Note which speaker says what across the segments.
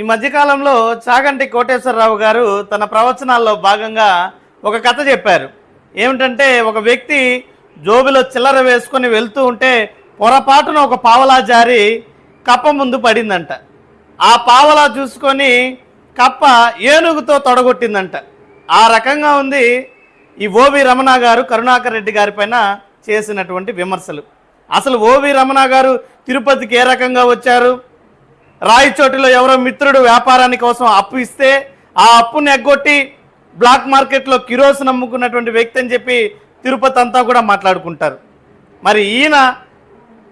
Speaker 1: ఈ మధ్యకాలంలో చాగంటి కోటేశ్వరరావు గారు తన ప్రవచనాల్లో భాగంగా ఒక కథ చెప్పారు. ఏమిటంటే ఒక వ్యక్తి జోబిలో చిల్లర వేసుకొని వెళ్తూ ఉంటే పొరపాటున ఒక పావలా జారి కప్ప ముందు పడిందంట. ఆ పావలా చూసుకొని కప్ప ఏనుగుతో తొడగొట్టిందంట. ఆ రకంగా ఉంది ఈ ఓవి రమణ గారు కరుణాకర్ రెడ్డి గారి పైన చేసినటువంటి విమర్శలు. అసలు ఓవి రమణ గారు తిరుపతికి ఏ రకంగా వచ్చారు? రాయచోటిలో ఎవరో మిత్రుడు వ్యాపారాని కోసం అప్పు ఇస్తే ఆ అప్పుని ఎగ్గొట్టి బ్లాక్ మార్కెట్లో కిరోస్ నమ్ముకున్నటువంటి వ్యక్తి అని చెప్పి తిరుపతి అంతా కూడా మాట్లాడుకుంటారు. మరి ఈయన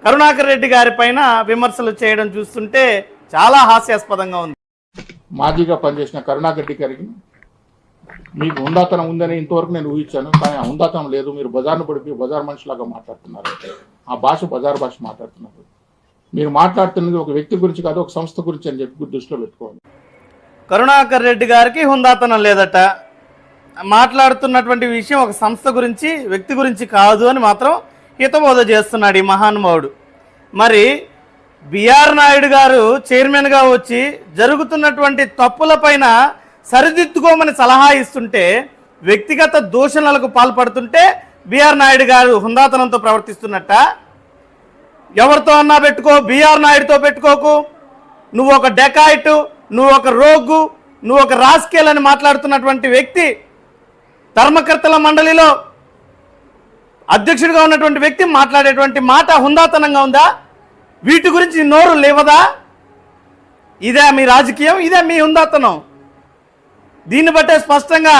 Speaker 1: కరుణాకర్ రెడ్డి గారి పైన విమర్శలు చేయడం చూస్తుంటే చాలా హాస్యాస్పదంగా ఉంది.
Speaker 2: మాజీగా పనిచేసిన కరుణాకర్ రెడ్డి గారికి మీకు హుందాతనం ఉందని ఇంతవరకు నేను ఊహించాను కానీ ఆ హుందాతనం లేదు. మీరు బజార్ను పడిపోయి బజార్ మనిషిలాగా మాట్లాడుతున్నారు. ఆ భాష బజార్ భాష మాట్లాడుతున్నారు. మీరు మాట్లాడుతున్నది ఒక వ్యక్తి గురించి కాదు ఒక సంస్థ గురించి అని చెప్పి దృష్టిలో పెట్టుకోవాలి.
Speaker 1: కరుణాకర్ రెడ్డి గారికి హుందాతనం లేదట. మాట్లాడుతున్నటువంటి విషయం ఒక సంస్థ గురించి వ్యక్తి గురించి కాదు అని మాత్రం హితబోధ చేస్తున్నాడు ఈ మహానుభావుడు. మరి బిఆర్ నాయుడు గారు చైర్మన్గా వచ్చి జరుగుతున్నటువంటి తప్పులపైన సరిదిద్దుకోమని సలహా ఇస్తుంటే వ్యక్తిగత దూషణలకు పాల్పడుతుంటే బిఆర్ నాయుడు గారు హుందాతనంతో ప్రవర్తిస్తున్నట్ట. ఎవరితో అన్నా పెట్టుకో బిఆర్ నాయుడుతో పెట్టుకోకు. నువ్వు ఒక డెకాయిట్ నువ్వు ఒక రోగు నువ్వు ఒక రాస్కేల్ అని మాట్లాడుతున్నటువంటి వ్యక్తి ధర్మకర్తల మండలిలో అధ్యక్షుడిగా ఉన్నటువంటి వ్యక్తి మాట్లాడేటువంటి మాట హుందాతనంగా ఉందా? వీటి గురించి నోరు లేవదా? ఇదే మీ రాజకీయం ఇదే మీ హుందాతనం. దీన్ని బట్టే స్పష్టంగా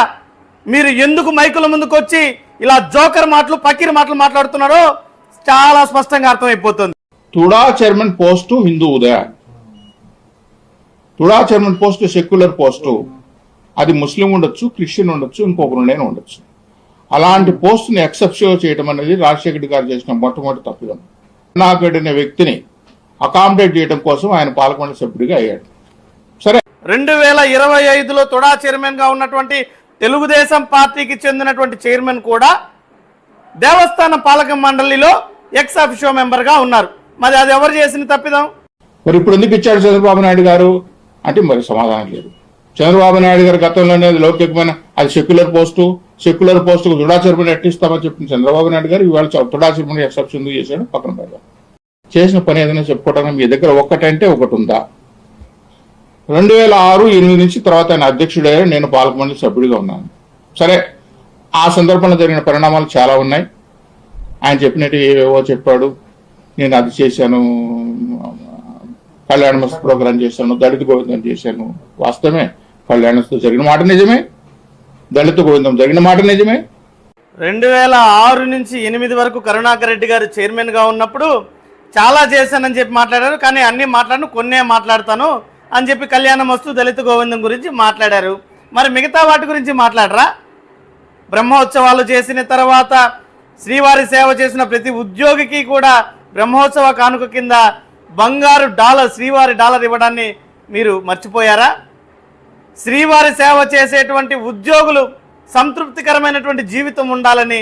Speaker 1: మీరు ఎందుకు మైకుల ముందుకు వచ్చి ఇలా జోకర్ మాటలు పకీర్ మాటలు మాట్లాడుతున్నారో చాలా స్పష్టంగా అర్థమైపోతుంది.
Speaker 2: తుడా చైర్మన్ పోస్టు హిందూ ఉదయ. TUDA chairman post secular post. అది ముస్లిం ఉండొచ్చు క్రిస్టియన్ ఉండొచ్చు ఇంకొకరు నేను ఉండొచ్చు. అలాంటి పోస్టుని ఎక్సెప్ట్ చేయడం అనేది రాజశేఖర రెడ్డి గారు చేసిన మొట్టమొదటి తప్పిదం. కరుణాకర్ అనే వ్యక్తిని అకామిడేట్ చేయడం కోసం ఆయన పాలకొండ సభ్యుడిగా అయ్యాడు. సరే.
Speaker 1: రెండు వేల ఇరవై ఐదులో తుడా చైర్మన్గా ఉన్నటువంటి తెలుగుదేశం పార్టీకి చెందినటువంటి చైర్మన్ కూడా దేవస్థాన పాలక మండలిలో ఎక్స్ అఫిషియో మెంబర్గా ఉన్నారు. మరి అది ఎవరు చేసిన తప్పిదం?
Speaker 2: మరి ఇప్పుడు ఎందుకు ఇచ్చాడు చంద్రబాబు నాయుడు గారు? అంటే మరి సమాధానం లేదు. చంద్రబాబు నాయుడు గారు గతంలోనే లౌకికమైన అది సెక్యులర్ పోస్టు సెక్యులర్ పోస్టుకు తుడా ఎట్టిస్తామని చెప్పిన చంద్రబాబు నాయుడు గారు. ఇవాళ చ- ఎక్సెప్షన్ ఎందుకు చేశాడు? పక్కన పెడదాం. చేసిన పని ఏదైనా చెప్పుకోవడానికి మీ దగ్గర ఒక్కటంటే ఒకటి ఉందా రెండు వేల ఆరు ఎనిమిది నుంచి తర్వాత ఆయన అధ్యక్షుడయ్యారు. నేను పాలకమండలి సభ్యుడిగా ఉన్నాను. సరే ఆ సందర్భంలో జరిగిన పరిణామాలు చాలా ఉన్నాయి. ఆయన చెప్పినట్టు ఏవేవో చెప్పాడు. నేను అది చేశాను. కళ్యాణమస్తు ప్రోగ్రాం చేశాను. దళిత గోవిందం చేశాను. వాస్తవమే కళ్యాణమస్తు జరిగిన మాట నిజమే. దళిత గోవిందం జరిగిన మాట నిజమే.
Speaker 1: రెండు వేల ఆరు నుంచి ఎనిమిది వరకు కరుణాకర్ రెడ్డి గారు చైర్మన్గా ఉన్నప్పుడు చాలా చేశానని చెప్పి మాట్లాడారు. కానీ అన్ని మాట్లాడను కొన్నే మాట్లాడతాను అని చెప్పి కళ్యాణం వస్తూ దళిత గోవిందం గురించి మాట్లాడారు. మరి మిగతా వాటి గురించి మాట్లాడరా? బ్రహ్మోత్సవాలు చేసిన తర్వాత శ్రీవారి సేవ చేసిన ప్రతి ఉద్యోగికి కూడా బ్రహ్మోత్సవ కానుక కింద బంగారు డాలర్ శ్రీవారి డాలర్ ఇవ్వడాన్ని మీరు మర్చిపోయారా? శ్రీవారి సేవ చేసేటువంటి ఉద్యోగులు సంతృప్తికరమైనటువంటి జీవితం ఉండాలని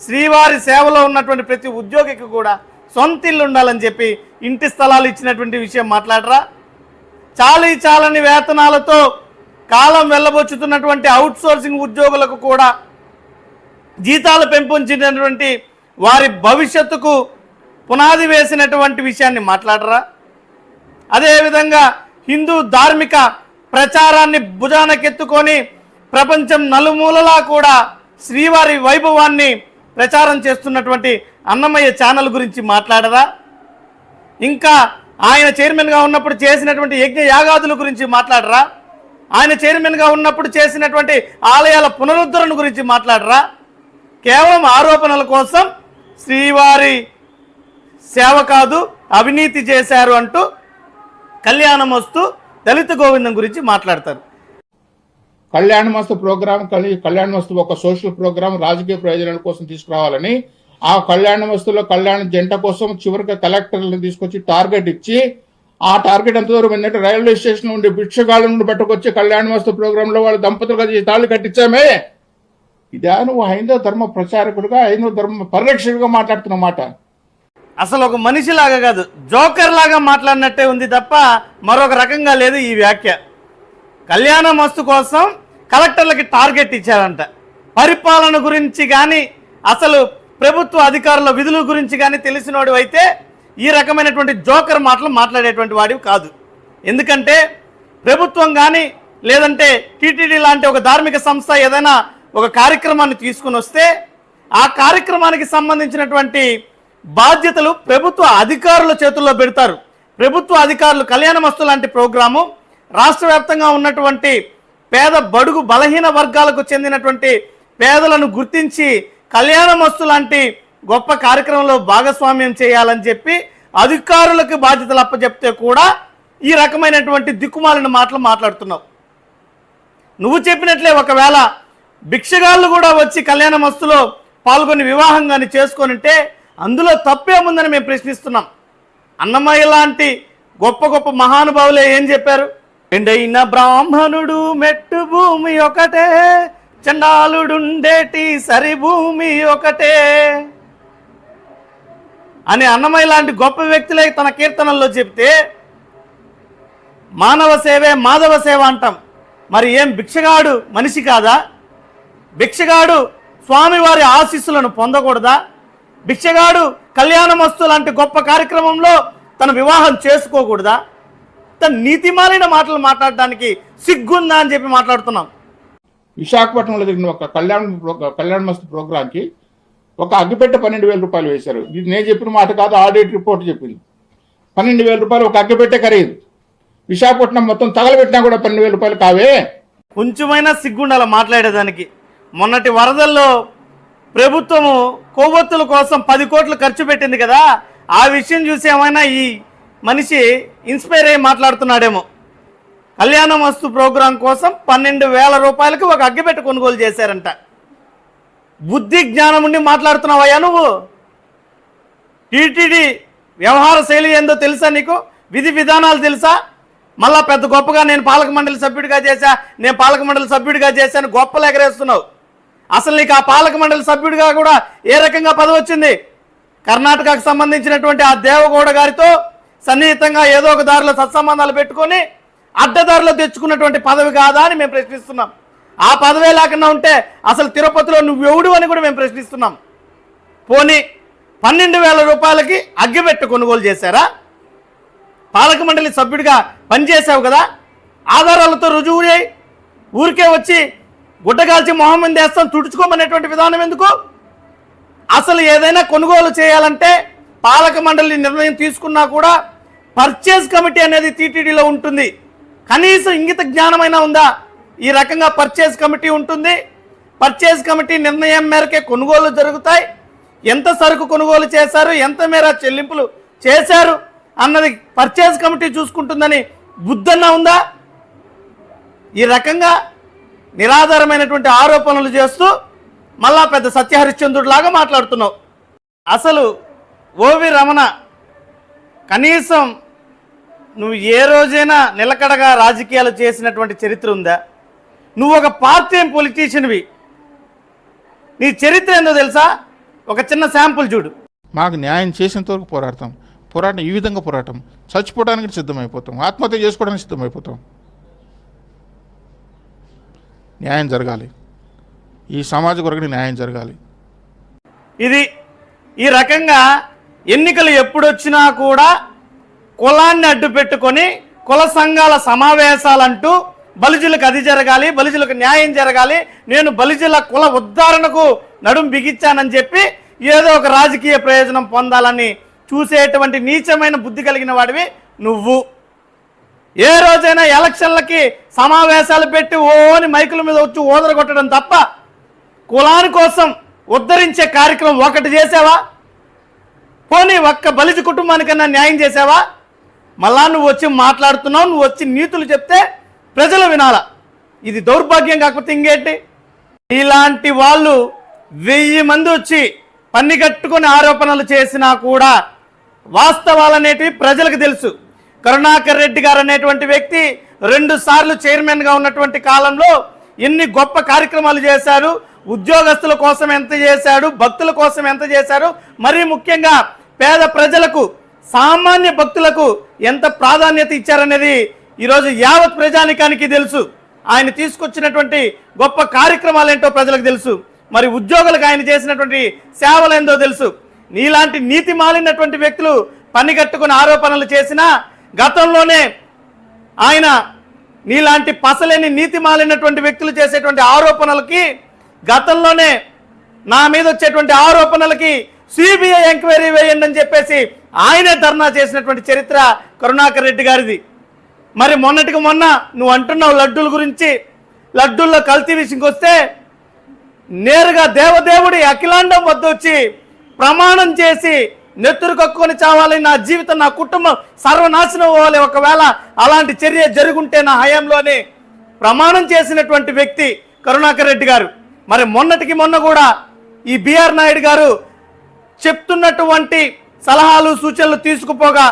Speaker 1: శ్రీవారి సేవలో ఉన్నటువంటి ప్రతి ఉద్యోగికి కూడా సొంత ఇల్లు ఉండాలని చెప్పి ఇంటి స్థలాలు ఇచ్చినటువంటి విషయం మాట్లాడరా? చాలీ చాలని వేతనాలతో కాలం వెళ్ళబోచుతున్నటువంటి అవుట్సోర్సింగ్ ఉద్యోగులకు కూడా జీతాలు పెంపొంచినటువంటి వారి భవిష్యత్తుకు పునాది వేసినటువంటి విషయాన్ని మాట్లాడరా? అదేవిధంగా హిందూ ధార్మిక ప్రచారాన్ని భుజానకెత్తుకొని ప్రపంచం నలుమూలలా కూడా శ్రీవారి వైభవాన్ని ప్రచారం చేస్తున్నటువంటి అన్నమయ్య ఛానల్ గురించి మాట్లాడరా? ఇంకా ఆయన చైర్మన్గా ఉన్నప్పుడు చేసినటువంటి యజ్ఞ యాగాదుల గురించి మాట్లాడరా? ఆయన చైర్మన్గా ఉన్నప్పుడు చేసినటువంటి ఆలయాల పునరుద్ధరణ గురించి మాట్లాడరా? కేవలం ఆరోపణల కోసం శ్రీవారి సేవ కాదు అవినీతి చేశారు అంటూ కళ్యాణం వస్తూ దళిత గోవిందం గురించి మాట్లాడతారు.
Speaker 2: కళ్యాణ మస్తు ప్రోగ్రాం కళ్యాణ మస్తు ఒక సోషల్ ప్రోగ్రాం రాజకీయ ప్రయోజనాల కోసం తీసుకురావాలని ఆ కళ్యాణ మస్తులో కళ్యాణ జంట కోసం చివరికి కలెక్టర్లను తీసుకొచ్చి టార్గెట్ ఇచ్చి ఆ టార్గెట్ ఎంత దూరం ఏంటంటే రైల్వే స్టేషన్ నుండి భిక్షగాళ్ళ నుండి పట్టుకొచ్చి కళ్యాణ మస్తు ప్రోగ్రామ్లో వాళ్ళ దంపతులుగా తాళి కట్టించామే. ఇదా నువ్వు హైందవ ధర్మ ప్రచారకుడుగా హైందవ ధర్మ పరిరక్షకుడుగా మాట్లాడుతున్న మాట.
Speaker 1: అసలు ఒక మనిషిలాగా కాదు జోకర్ లాగా మాట్లాడినట్టే ఉంది తప్ప మరొక రకంగా లేదు ఈ వ్యాఖ్య. కళ్యాణ మస్తు కోసం కలెక్టర్లకి టార్గెట్ ఇచ్చారంట. పరిపాలన గురించి కానీ అసలు ప్రభుత్వ అధికారుల విధుల గురించి కానీ తెలిసినోడు అయితే ఈ రకమైనటువంటి జోకర్ మాటలు మాట్లాడేటువంటి వాడివి కాదు. ఎందుకంటే ప్రభుత్వం కానీ లేదంటే టీటీడీ లాంటి ఒక ధార్మిక సంస్థ ఏదైనా ఒక కార్యక్రమాన్ని తీసుకుని వస్తే ఆ కార్యక్రమానికి సంబంధించినటువంటి బాధ్యతలు ప్రభుత్వ అధికారుల చేతుల్లో పెడతారు. ప్రభుత్వ అధికారులు కళ్యాణమస్తు లాంటి ప్రోగ్రాము రాష్ట్ర వ్యాప్తంగా ఉన్నటువంటి పేద బడుగు బలహీన వర్గాలకు చెందినటువంటి పేదలను గుర్తించి కళ్యాణమస్తు లాంటి గొప్ప కార్యక్రమంలో భాగస్వామ్యం చేయాలని చెప్పి అధికారులకు బాధ్యతలు అప్పచెప్తే కూడా ఈ రకమైనటువంటి దిక్కుమాలిన మాటలు మాట్లాడుతున్నావు. నువ్వు చెప్పినట్లే ఒకవేళ భిక్షగాళ్ళు కూడా వచ్చి కళ్యాణ మస్తులో పాల్గొని వివాహం కానీ చేసుకొనింటే అందులో తప్పేముందని మేము ప్రశ్నిస్తున్నాం. అన్నమయ్య లాంటి గొప్ప గొప్ప మహానుభావులే ఏం చెప్పారు? ఎండైన బ్రాహ్మణుడు మెట్టు భూమి ఒకటే చండాలుడుండేటి సరి భూమి ఒకటే అని అన్నమయ్య లాంటి గొప్ప వ్యక్తులే తన కీర్తనల్లో చెప్తే మానవ సేవే మాధవ సేవ అంటాం. మరి ఏం భిక్షగాడు మనిషి కాదా? భిక్షగాడు స్వామివారి ఆశీస్సులను పొందకూడదా? భిక్షగాడు కళ్యాణమస్తు లాంటి గొప్ప కార్యక్రమంలో తన వివాహం చేసుకోకూడదా? తన నీతిమాలిన మాటలు మాట్లాడడానికి సిగ్గుందా అని చెప్పి మాట్లాడుతున్నాం.
Speaker 2: విశాఖపట్నంలో జరిగిన ఒక కళ్యాణ కళ్యాణ మస్తు ప్రోగ్రాంకి ఒక అగ్గిపెట్టె పన్నెండు వేల రూపాయలు వేశారు. ఇది నేను చెప్పిన మాట కాదు ఆడిట్ రిపోర్ట్ చెప్పింది. పన్నెండు వేల రూపాయలు ఒక అగ్గిపెట్టె ఖరీదు. విశాఖపట్నం మొత్తం తగలబెట్టినా కూడా పన్నెండు వేల రూపాయలు కావే.
Speaker 1: కొంచెమైనా సిగ్గుండాల మాట్లాడేదానికి? మొన్నటి వరదల్లో ప్రభుత్వము కొవ్వొత్తుల కోసం పది కోట్లు ఖర్చు పెట్టింది కదా ఆ విషయం చూసి ఏమైనా ఈ మనిషి ఇన్స్పైర్ అయ్యి మాట్లాడుతున్నాడేమో. కళ్యాణ వస్తు ప్రోగ్రాం కోసం పన్నెండు వేల రూపాయలకి ఒక అగ్గిపెట్ట కొనుగోలు చేశారంట. బుద్ధి జ్ఞానం ఉండి మాట్లాడుతున్నావయ్యా నువ్వు? టీటీడీ వ్యవహార శైలి ఏందో తెలుసా నీకు? విధి విధానాలు తెలుసా? మళ్ళా పెద్ద గొప్పగా నేను పాలక మండలి సభ్యుడిగా చేశా నేను పాలక మండలి సభ్యుడిగా చేశాను గొప్పలు ఎగరేస్తున్నావు. అసలు నీకు ఆ పాలక మండలి సభ్యుడిగా కూడా ఏ రకంగా పదవి వచ్చింది? కర్ణాటకకు సంబంధించినటువంటి ఆ దేవగౌడ గారితో సన్నిహితంగా ఏదో ఒక దారిలో సత్సంబంధాలు పెట్టుకొని అడ్డదారిలో తెచ్చుకున్నటువంటి పదవి కాదా అని మేము ప్రశ్నిస్తున్నాం. ఆ పదవే లేకుండా ఉంటే అసలు తిరుపతిలో నువ్వెవడు అని కూడా మేము ప్రశ్నిస్తున్నాం. పోనీ పన్నెండు వేల రూపాయలకి అగ్గిపెట్టు కొనుగోలు చేశారా? పాలక మండలి సభ్యుడిగా పనిచేసావు కదా? ఆధారాలతో రుజువు ఊరికే వచ్చి గుడ్డగాల్చి మొహమ్మద్ వేస్తాం తుడుచుకోమనేటువంటి విధానం ఎందుకు? అసలు ఏదైనా కొనుగోలు చేయాలంటే పాలక మండలి నిర్ణయం తీసుకున్నా కూడా పర్చేజ్ కమిటీ అనేది టీటీడీలో ఉంటుంది. కనీసం ఇంగిత జ్ఞానమైనా ఉందా? ఈ రకంగా పర్చేజ్ కమిటీ ఉంటుంది. పర్చేజ్ కమిటీ నిర్ణయం మేరకే కొనుగోలు జరుగుతాయి. ఎంత సరుకు కొనుగోలు చేశారు ఎంత మేర చెల్లింపులు చేశారు అన్నది పర్చేజ్ కమిటీ చూసుకుంటుందని బుద్ధన్నా ఉందా? ఈ రకంగా నిరాధారమైనటువంటి ఆరోపణలు చేస్తూ మళ్ళా పెద్ద సత్యహరిశ్చంద్రుడిలాగా మాట్లాడుతున్నావు. అసలు ఓవి రమణ కనీసం నువ్వు ఏ రోజైనా నిలకడగా రాజకీయాలు చేసినటువంటి చరిత్ర ఉందా? నువ్వు ఒక పార్ట్ టైం పొలిటీషియన్వి? నీ చరిత్ర ఏందో తెలుసా? ఒక చిన్న శాంపుల్ చూడు.
Speaker 2: మాకు న్యాయం చేసినంత వరకు పోరాడతాం. పోరాటం ఈ విధంగా పోరాటం. చచ్చిపోవడానికి సిద్ధమైపోతాం. ఆత్మహత్య చేసుకోవడానికి సిద్ధమైపోతాం. న్యాయం జరగాలి. ఈ సమాజ కొరకు న్యాయం జరగాలి.
Speaker 1: ఇది ఈ రకంగా ఎన్నికలు ఎప్పుడొచ్చినా కూడా కులాన్ని అడ్డు పెట్టుకొని కుల సంఘాల సమావేశాలంటూ బలిజులకు అది జరగాలి బలిజులకు న్యాయం జరగాలి. నేను బలిజుల కుల ఉద్ధారణకు నడుం బిగించానని చెప్పి ఏదో ఒక రాజకీయ ప్రయోజనం పొందాలని చూసేటువంటి నీచమైన బుద్ధి కలిగిన వాడివి నువ్వు. ఏ రోజైనా ఎలక్షన్లకి సమావేశాలు పెట్టి ఓ అని మైకుల మీద వచ్చి ఓదరగొట్టడం తప్ప కులాని కోసం ఉద్ధరించే కార్యక్రమం ఒకటి చేసావా? పోనీ ఒక్క బలిజ కుటుంబానికన్నా న్యాయం చేసావా? మళ్ళా నువ్వు వచ్చి మాట్లాడుతున్నావు నువ్వు వచ్చి నీతులు చెప్తే ప్రజలు వినాల? ఇది దౌర్భాగ్యం కాకపోతే ఇంకేంటి? ఇలాంటి వాళ్ళు వెయ్యి మంది వచ్చి పన్ని కట్టుకొని ఆరోపణలు చేసినా కూడా వాస్తవాలు అనేటివి ప్రజలకు తెలుసు. కరుణాకర్ రెడ్డి గారు అనేటువంటి వ్యక్తి రెండు సార్లు చైర్మన్గా ఉన్నటువంటి కాలంలో ఎన్ని గొప్ప కార్యక్రమాలు చేశారు. ఉద్యోగస్తుల కోసం ఎంత చేశాడు భక్తుల కోసం ఎంత చేశారు మరీ ముఖ్యంగా పేద ప్రజలకు సామాన్య భక్తులకు ఎంత ప్రాధాన్యత ఇచ్చారనేది ఈరోజు యావత్ ప్రజానికానికి తెలుసు. ఆయన తీసుకొచ్చినటువంటి గొప్ప కార్యక్రమాలు ఏంటో ప్రజలకు తెలుసు. మరి ఉద్యోగులకు ఆయన చేసినటువంటి సేవలు ఏందో తెలుసు. నీలాంటి నీతి మాలినటువంటి వ్యక్తులు పని కట్టుకుని ఆరోపణలు చేసినా గతంలోనే ఆయన నీలాంటి పసలేని నీతి మాలినటువంటి వ్యక్తులు చేసేటువంటి ఆరోపణలకి గతంలోనే నా మీద వచ్చేటువంటి ఆరోపణలకి సిబిఐ ఎంక్వైరీ వేయండి అని చెప్పేసి ఆయనే ధర్నా చేసినటువంటి చరిత్ర కరుణాకర్ రెడ్డి గారిది. మరి మొన్నటికి మొన్న నువ్వు అంటున్నావు లడ్డూల గురించి లడ్డూల్లో కల్తీ విషయంకి వస్తే నేరుగా దేవదేవుడి అఖిలాండం వద్ద వచ్చి ప్రమాణం చేసి నెత్తురు కక్కుని చావాలి నా జీవితం నా కుటుంబం సర్వనాశనం అవ్వాలి. ఒకవేళ అలాంటి చర్య జరుగుంటే నా హయాంలోనే ప్రమాణం చేసినటువంటి వ్యక్తి కరుణాకర్ రెడ్డి గారు. మరి మొన్నటికి మొన్న కూడా ఈ బిఆర్ నాయుడు గారు చెప్తున్నటువంటి సలహాలు సూచనలు తీసుకుపోగా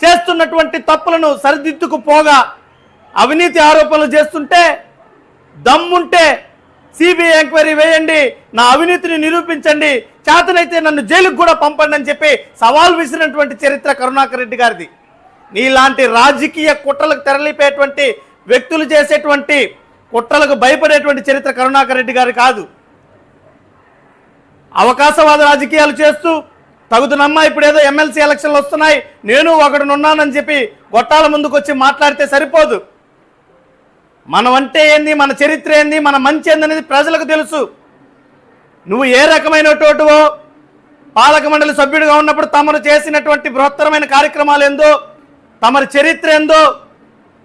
Speaker 1: చేస్తున్నటువంటి తప్పులను సరిదిద్దుకుపోగా అవినీతి ఆరోపణలు చేస్తుంటే దమ్ముంటే సిబిఐ ఎంక్వైరీ వేయండి నా అవినీతిని నిరూపించండి చేతనైతే నన్ను జైలుకు కూడా పంపండి అని చెప్పి సవాల్ విసిరినటువంటి చరిత్ర కరుణాకర్ రెడ్డి గారిది. నీలాంటి రాజకీయ కుట్రలకు తెరలిపోయేటువంటి వ్యక్తులు చేసేటువంటి కుట్రలకు భయపడేటువంటి చరిత్ర కరుణాకర్ రెడ్డి గారి కాదు. అవకాశవాద రాజకీయాలు చేస్తూ తగుదనమ్మా ఇప్పుడు ఏదో ఎమ్మెల్సీ ఎలక్షన్లు వస్తున్నాయి నేను ఒకడునున్నానని చెప్పి గొట్టాల ముందుకు వచ్చి మాట్లాడితే సరిపోదు. మనం అంటే ఏంది మన చరిత్ర ఏంది మన మంచి ఏందనేది ప్రజలకు తెలుసు. నువ్వు ఏ రకమైనటువంటివో పాలక మండలి సభ్యుడిగా ఉన్నప్పుడు తమరు చేసినటువంటి బృహత్తరమైన కార్యక్రమాలు ఏందో తమరి చరిత్ర ఏందో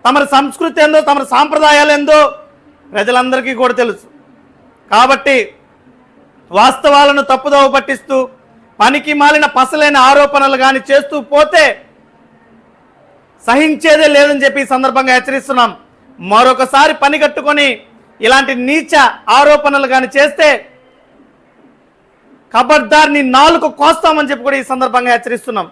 Speaker 1: తమరి సంస్కృతి ఏందో తమరి సాంప్రదాయాలు ఏందో ప్రజలందరికీ కూడా తెలుసు. కాబట్టి వాస్తవాలను తప్పుదోవ పట్టిస్తూ పనికి మాలిన పసలైన ఆరోపణలు కానీ చేస్తూ పోతే సహించేదే లేదని చెప్పి ఈ సందర్భంగా హెచ్చరిస్తున్నాం. మరొకసారి పని కట్టుకొని ఇలాంటి నీచ ఆరోపణలు కానీ చేస్తే కబడ్దార్ని నాలుగు కోస్తామని చెప్పి కూడా ఈ సందర్భంగా హెచ్చరిస్తున్నాం.